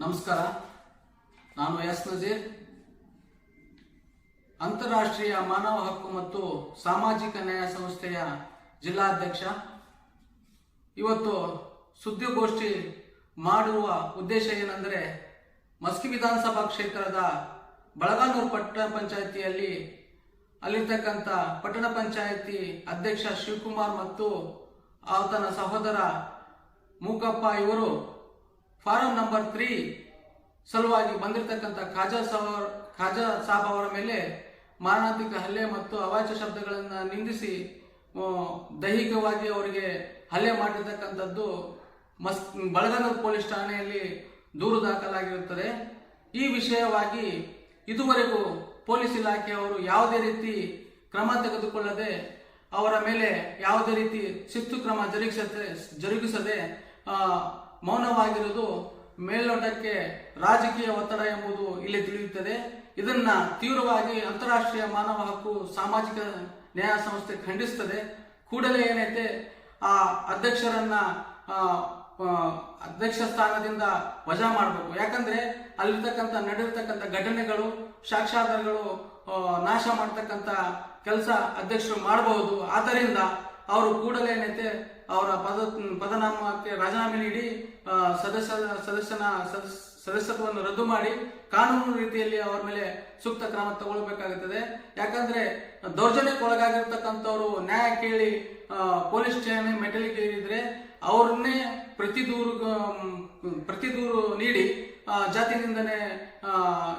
ನಮಸ್ಕಾರ. ನಾನು ಎಸ್ ನಜೀರ್. ಅಂತಾರಾಷ್ಟ್ರೀಯ ಮಾನವ ಹಕ್ಕು ಮತ್ತು ಸಾಮಾಜಿಕ ನ್ಯಾಯ ಸಂಸ್ಥೆಯ ಜಿಲ್ಲಾಧ್ಯಕ್ಷ. ಇವತ್ತು ಸುದ್ದಿಗೋಷ್ಠಿ ಮಾಡುವ ಉದ್ದೇಶ ಏನೆಂದರೆ, ಮಸ್ಕಿ ವಿಧಾನಸಭಾ ಕ್ಷೇತ್ರದ ಬಳಗಾನೂರು ಪಟ್ಟಣ ಪಂಚಾಯಿತಿಯಲ್ಲಿ ಅಲ್ಲಿರ್ತಕ್ಕಂಥ ಪಟ್ಟಣ ಪಂಚಾಯಿತಿ ಅಧ್ಯಕ್ಷ ಶಿವಕುಮಾರ್ ಮತ್ತು ಆತನ ಸಹೋದರ ಮೂಕಪ್ಪ ಇವರು ಫಾರಂ ನಂಬರ್ ತ್ರೀ ಸಲುವಾಗಿ ಬಂದಿರತಕ್ಕಂಥ ಖಾಜಾ ಸವರ್, ಖಾಜಾ ಸಾಹಬ್ ಅವರ ಮೇಲೆ ಮಾರಣಾಂತಿಕ ಹಲ್ಲೆ ಮತ್ತು ಅವಾಚ್ಯ ಶಬ್ದಗಳನ್ನು ನಿಂದಿಸಿ ದೈಹಿಕವಾಗಿ ಅವರಿಗೆ ಹಲ್ಲೆ ಮಾಡಿರ್ತಕ್ಕಂಥದ್ದು ಮಸ್, ಬಳಗನೂರು ಪೊಲೀಸ್ ಠಾಣೆಯಲ್ಲಿ ದೂರು ದಾಖಲಾಗಿರುತ್ತದೆ. ಈ ವಿಷಯವಾಗಿ ಇದುವರೆಗೂ ಪೊಲೀಸ್ ಇಲಾಖೆಯವರು ಯಾವುದೇ ರೀತಿ ಕ್ರಮ ತೆಗೆದುಕೊಳ್ಳದೆ ಅವರ ಮೇಲೆ ಯಾವುದೇ ರೀತಿ ಶಿಸ್ತು ಕ್ರಮ ಜರುಗಿಸದೆ ಜರುಗಿಸದೆ ಮೌನವಾಗಿರುವುದು ಮೇಲ್ನೋಟಕ್ಕೆ ರಾಜಕೀಯ ಒತ್ತಡ ಎಂಬುದು ಇಲ್ಲಿ ತಿಳಿಯುತ್ತದೆ. ಇದನ್ನ ತೀವ್ರವಾಗಿ ಅಂತಾರಾಷ್ಟ್ರೀಯ ಮಾನವ ಹಕ್ಕು ಸಾಮಾಜಿಕ ನ್ಯಾಯ ಸಂಸ್ಥೆ ಖಂಡಿಸುತ್ತದೆ. ಕೂಡಲೇ ಏನೈತೆ? ಆ ಅಧ್ಯಕ್ಷರನ್ನ ಅಧ್ಯಕ್ಷ ಸ್ಥಾನದಿಂದ ವಜಾ ಮಾಡಬೇಕು. ಯಾಕಂದ್ರೆ ಅಲ್ಲಿರ್ತಕ್ಕಂಥ, ನಡೆದಿರ್ತಕ್ಕಂಥ ಘಟನೆಗಳು ಸಾಕ್ಷಾಧಾರಗಳು ನಾಶ ಮಾಡ್ತಕ್ಕಂಥ ಕೆಲಸ ಅಧ್ಯಕ್ಷರು ಮಾಡಬಹುದು ಆದ್ದರಿಂದ ಅವರು ಕೂಡಲೇ ಏನೈತೆ, ಅವರ ಪದ, ಪದನಾಮಕ್ಕೆ ರಾಜೀನಾಮೆ ನೀಡಿ ಸದಸ್ಯ, ಸದಸ್ಯನ ಸದಸ್- ಸದಸ್ಯತ್ವವನ್ನು ರದ್ದು ಮಾಡಿ ಕಾನೂನು ರೀತಿಯಲ್ಲಿ ಅವರ ಮೇಲೆ ಸೂಕ್ತ ಕ್ರಮ ತಗೊಳ್ಬೇಕಾಗುತ್ತದೆ. ಯಾಕಂದ್ರೆ ದೌರ್ಜನ್ಯಕ್ಕೆ ಒಳಗಾಗಿರ್ತಕ್ಕಂಥವ್ರು ನ್ಯಾಯ ಕೇಳಿ ಪೊಲೀಸ್ ಠಾಣೆ ಮೆಟಲಿಗೆ ಕೇಳಿದ್ರೆ ಅವ್ರನ್ನೇ ಪ್ರತಿ ದೂರು ಪ್ರತಿ ದೂರು ನೀಡಿ ಆ, ಜಾತಿ ನಿಂದನೆ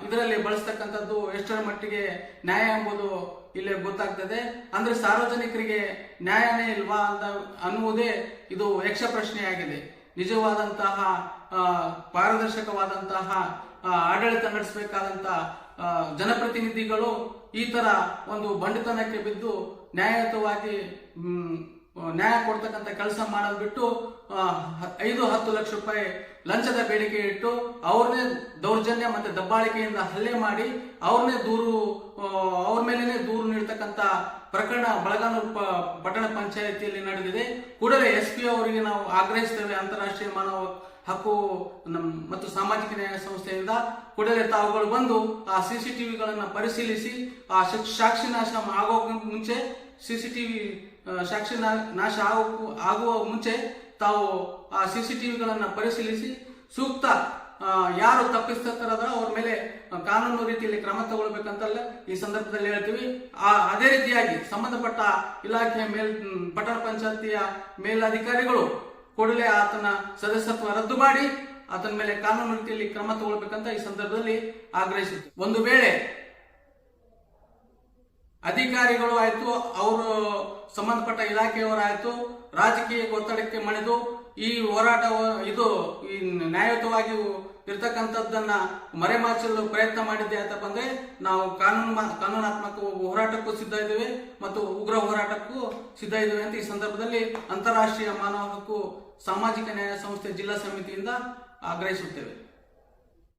ಇದರಲ್ಲಿ ಬಳಸ್ತಕ್ಕಂಥದ್ದು ಎಷ್ಟರ ಮಟ್ಟಿಗೆ ನ್ಯಾಯ ಎಂಬುದು ಇಲ್ಲಿ ಗೊತ್ತಾಗ್ತದೆ. ಅಂದ್ರೆ ಸಾರ್ವಜನಿಕರಿಗೆ ನ್ಯಾಯನೇ ಇಲ್ವಾ ಅಂತ ಅನ್ನುವುದೇ ಇದು ಯಕ್ಷ ಪ್ರಶ್ನೆಯಾಗಿದೆ. ನಿಜವಾದಂತಹ ಪಾರದರ್ಶಕವಾದಂತಹ ಆಡಳಿತ ನಡೆಸಬೇಕಾದಂತ ಜನಪ್ರತಿನಿಧಿಗಳು ಈ ತರ ಒಂದು ಬಂಡಿತನಕ್ಕೆ ಬಿದ್ದು ನ್ಯಾಯಯುತವಾಗಿ ನ್ಯಾಯ ಕೊಡ್ತಕ್ಕಂಥ ಕೆಲಸ ಮಾಡೋದು ಬಿಟ್ಟು ಐದು, ಹತ್ತು ಲಕ್ಷ ರೂಪಾಯಿ ಲಂಚದ ಬೇಡಿಕೆ ಇಟ್ಟು ಅವ್ರನ್ನೇ ದೌರ್ಜನ್ಯ ಮತ್ತೆ ದಬ್ಬಾಳಿಕೆಯಿಂದ ಹಲ್ಲೆ ಮಾಡಿ ಅವ್ರನ್ನೇ ದೂರು ಅವ್ರ ಮೇಲೇನೆ ದೂರು ನೀಡ್ತಕ್ಕಂಥ ಪ್ರಕರಣ ಬಳಗಾನೂರು ಪಟ್ಟಣ ಪಂಚಾಯಿತಿಯಲ್ಲಿ ನಡೆದಿದೆ. ಕೂಡಲೇ ಎಸ್ ಪಿ ಅವರಿಗೆ ನಾವು ಆಗ್ರಹಿಸ್ತೇವೆ. ಅಂತಾರಾಷ್ಟ್ರೀಯ ಮಾನವ ಹಕ್ಕು ಮತ್ತು ಸಾಮಾಜಿಕ ನ್ಯಾಯ ಸಂಸ್ಥೆಯಿಂದ ಕೂಡಲೇ ತಾವುಗಳು ಬಂದು ಆ ಸಿಸಿಟಿವಿಗಳನ್ನ ಪರಿಶೀಲಿಸಿ, ಆ ಸಾಕ್ಷಿ ನಾಶ ಆಗೋ ಮುಂಚೆ ಸಿಸಿಟಿವಿ ಸಾಕ್ಷಿ ನಾ- ನಾಶ ಆಗೋ, ಆಗುವ ಮುಂಚೆ ತಾವು ಆ ಸಿ ಸಿ ಟಿವಿಗಳನ್ನು ಪರಿಶೀಲಿಸಿ ಸೂಕ್ತ ಯಾರು ತಪ್ಪಿಸ್ತಕ್ಕರದ ಅವ್ರ ಮೇಲೆ ಕಾನೂನು ರೀತಿಯಲ್ಲಿ ಕ್ರಮ ತಗೊಳ್ಬೇಕಂತಲ್ಲ ಈ ಸಂದರ್ಭದಲ್ಲಿ ಹೇಳ್ತೀವಿ. ಆ, ಅದೇ ರೀತಿಯಾಗಿ ಸಂಬಂಧಪಟ್ಟ ಇಲಾಖೆಯ ಮೇಲ್ ಪಟ್ಟಣ ಪಂಚಾಯತಿಯ ಮೇಲಧಿಕಾರಿಗಳು ಕೂಡಲೇ ಆತನ ಸದಸ್ಯತ್ವ ರದ್ದು ಮಾಡಿ ಆತನ ಮೇಲೆ ಕಾನೂನು ರೀತಿಯಲ್ಲಿ ಕ್ರಮ ತಗೊಳ್ಬೇಕಂತ ಈ ಸಂದರ್ಭದಲ್ಲಿ ಆಗ್ರಹಿಸುತ್ತೆ ಒಂದು ವೇಳೆ ಅಧಿಕಾರಿಗಳು ಆಯಿತು, ಅವರು ಸಂಬಂಧಪಟ್ಟ ಇಲಾಖೆಯವರಾಯಿತು, ರಾಜಕೀಯ ಒತ್ತಡಕ್ಕೆ ಮಣಿದು, ಈ ಹೋರಾಟ ಇದು ಈ ನ್ಯಾಯಯುತವಾಗಿ ಇರ್ತಕ್ಕಂಥದ್ದನ್ನ ಮರೆಮಾಚಲು ಪ್ರಯತ್ನ ಮಾಡಿದ್ದೆ ಅಂತ ಬಂದ್ರೆ, ನಾವು ಕಾನೂನು ಕಾನೂನಾತ್ಮಕ ಹೋರಾಟಕ್ಕೂ ಸಿದ್ಧ ಇದ್ದೇವೆ ಮತ್ತು ಉಗ್ರ ಹೋರಾಟಕ್ಕೂ ಸಿದ್ಧ ಇದ್ದೇವೆ ಅಂತ ಈ ಸಂದರ್ಭದಲ್ಲಿ ಅಂತಾರಾಷ್ಟ್ರೀಯ ಮಾನವ ಹಕ್ಕು ಸಾಮಾಜಿಕ ನ್ಯಾಯ ಸಂಸ್ಥೆ ಜಿಲ್ಲಾ ಸಮಿತಿಯಿಂದ ಆಗ್ರಹಿಸುತ್ತೇವೆ.